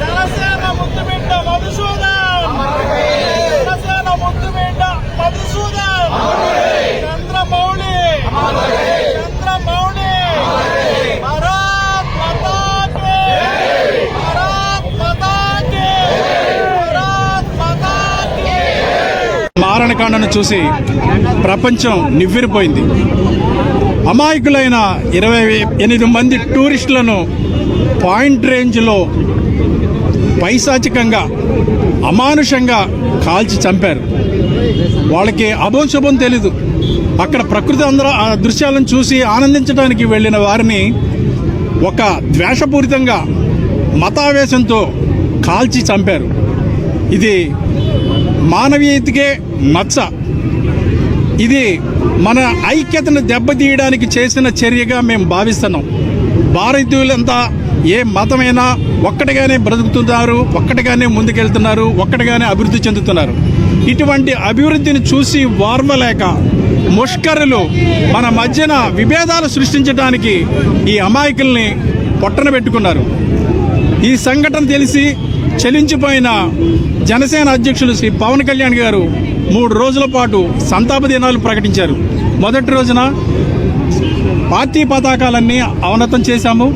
జనసేన ముద్దుబిడ్డ మధుసూదన్ జనసేన ముద్దుబిడ్డ మధుసూదన్ చంద్రమౌళి చంద్రమౌళి భారత్ భారత్ భారత్ మారణకాండను చూసి ప్రపంచం నివ్విరిపోయింది. అమాయకులైన ఇరవై ఎనిమిది మంది టూరిస్టులను పాయింట్ రేంజ్లో పైశాచికంగా అమానుషంగా కాల్చి చంపారు. వాళ్ళకి అభం శుభం తెలీదు. అక్కడ ప్రకృతి అందరూ ఆ దృశ్యాలను చూసి ఆనందించడానికి వెళ్ళిన వారిని ఒక ద్వేషపూరితంగా మతావేశంతో కాల్చి చంపారు. ఇది మానవీయతకే నచ్చ ఇది మన ఐక్యతను దెబ్బతీయడానికి చేసిన చర్యగా మేము భావిస్తున్నాం. భారతీయులంతా ఏ మతమైనా ఒక్కటిగానే బ్రతుకుతున్నారు ఒక్కటిగానే ముందుకెళ్తున్నారు ఒక్కటిగానే అభివృద్ధి చెందుతున్నారు. ఇటువంటి అభివృద్ధిని చూసి వార్మలేక ముష్కరులు మన మధ్యన విభేదాలు సృష్టించడానికి ఈ అమాయకుల్ని పొట్టన పెట్టుకున్నారు. ఈ సంఘటన తెలిసి చలించిపోయిన జనసేన అధ్యక్షులు శ్రీ పవన్ కళ్యాణ్ గారు మూడు రోజుల పాటు సంతాప దినాలు ప్రకటించారు. మొదటి రోజున పార్టీ పతాకాలన్నీ అవనతం చేశాము.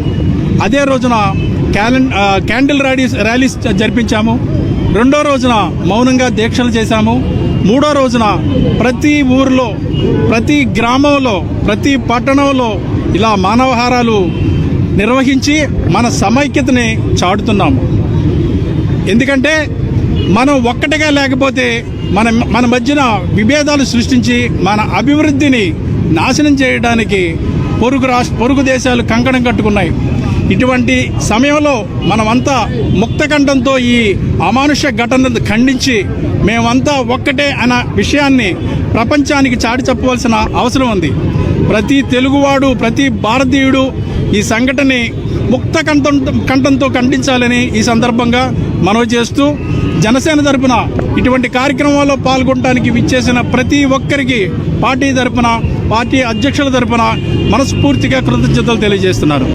అదే రోజున క్యాలెండ్ క్యాండిల్ ర్యాలీస్ ర్యాలీస్ జరిపించాము. రెండో రోజున మౌనంగా దీక్షలు చేశాము. మూడో రోజున ప్రతి ఊర్లో ప్రతి గ్రామంలో ప్రతి పట్టణంలో ఇలా మానవహారాలు నిర్వహించి మన సమైక్యతని చాటుతున్నాము. ఎందుకంటే మనం ఒక్కటిగా లేకపోతే మన మన మధ్యన విభేదాలు సృష్టించి మన అభివృద్ధిని నాశనం చేయడానికి పొరుగు రాష్ట్ర పొరుగు దేశాలు కంకణం కట్టుకున్నాయి. ఇటువంటి సమయంలో మనమంతా ముక్తకంఠంతో ఈ అమానుష ఘటనను ఖండించి మేమంతా ఒక్కటే అన్న విషయాన్ని ప్రపంచానికి చాటి చెప్పవలసిన అవసరం ఉంది. ప్రతి తెలుగువాడు ప్రతి భారతీయుడు ఈ సంఘటనని ముక్త కంఠం కంఠంతో ఖండించాలని ఈ సందర్భంగా మనవి చేస్తూ జనసేన తరపున ఇటువంటి కార్యక్రమాల్లో పాల్గొనడానికి విచ్చేసిన ప్రతి ఒక్కరికి పార్టీ తరపున పార్టీ అధ్యక్షుల తరపున మనస్ఫూర్తిగా కృతజ్ఞతలు తెలియజేస్తున్నారు.